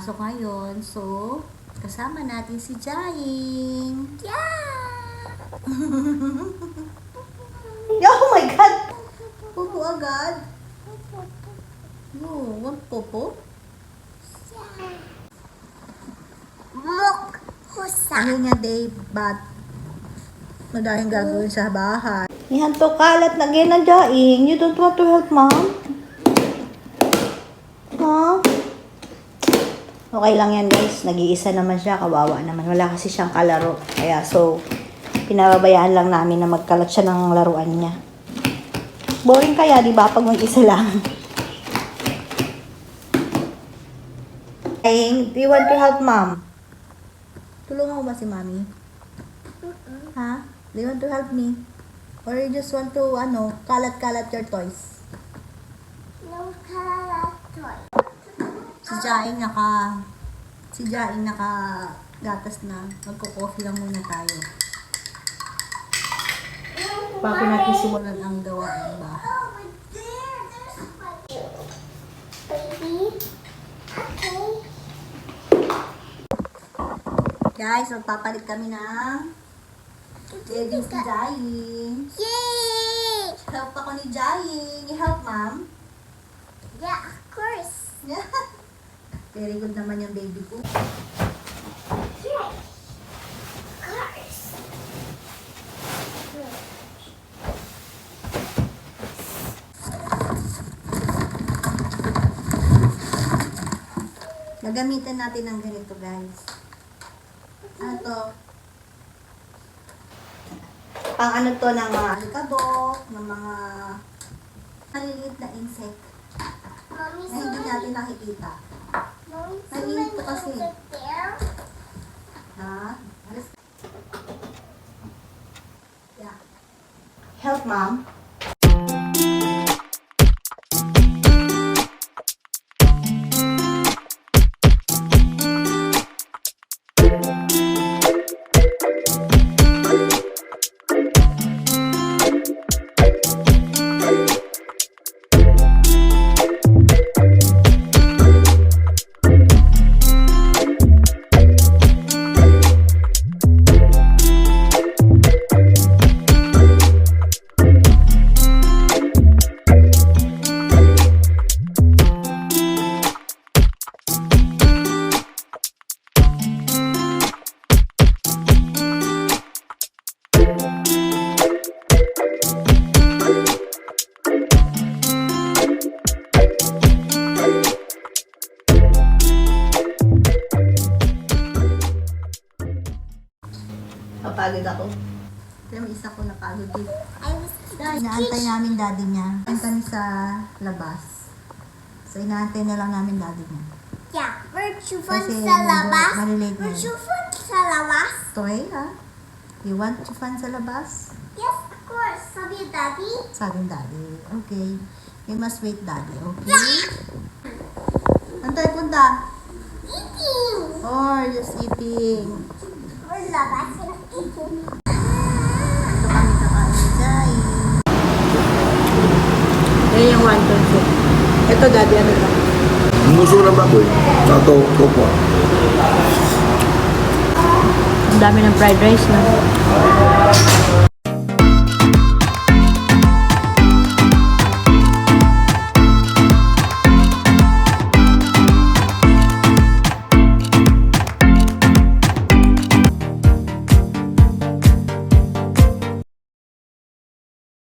akong pasok ngayon. So, kasama natin si Jaing. Yeah! oh my God! Pupo agad. No, wag popo. Mok husa. Ano nga day, but madaming gagawin sa bahay. Yan to kalat na ng Jaing. You don't want to help mom? Okay lang yan guys. Nag-iisa naman siya. Kawawa naman. Wala kasi siyang kalaro. Kaya so, pinababayaan lang namin na magkalat siya ng laruan niya. Boring kaya, di ba? Pag mag-isa lang. Jaing, do you want to help mom? Tulungan mo ba si mami? Ha? Do you want to help me? Or you just want to, ano, kalat-kalat your toys? No kalatoy. Si Jaing naka, si Jaing naka gatas na. Magko-coffee lang muna tayo. Bago natin simulan ang gawain ba? Guys, magpapalit kami ng Ready si Jaing. Yay! Help ako ni Jaing. I-help, ma'am. Yeah, of course. Yeah. Very good naman yung baby ko. Gagamitan natin ng ganito, guys. Ano to? Pang ano to ng mga alikabok, ng mga maliliit na insect Mommy, na hindi natin nakikita. Mommy, Naiinit ko someone kasi. over there. Ha? Alis. Yeah. Help, mom. Napagod ako. Pero may isa ko napagod dito. I was Inaantay namin daddy niya. Inaantay kami sa labas. So, inaantay na lang namin daddy niya. Yeah, we're chufan Kasi sa labas. malilate na We're yun. chufan sa labas. Toy, ha? You want fun sa labas? Yes, of course. Sabi daddy. Sabi ng daddy. Okay. You must wait, daddy. Okay? Saan tayo punta? Eating. Or just eating. Ito kami kakain Jai. Yan yung wonton soup. Ito, daddy, ano ba? Muso ng baboy. Sato, topo. Ang dami ng fried rice na.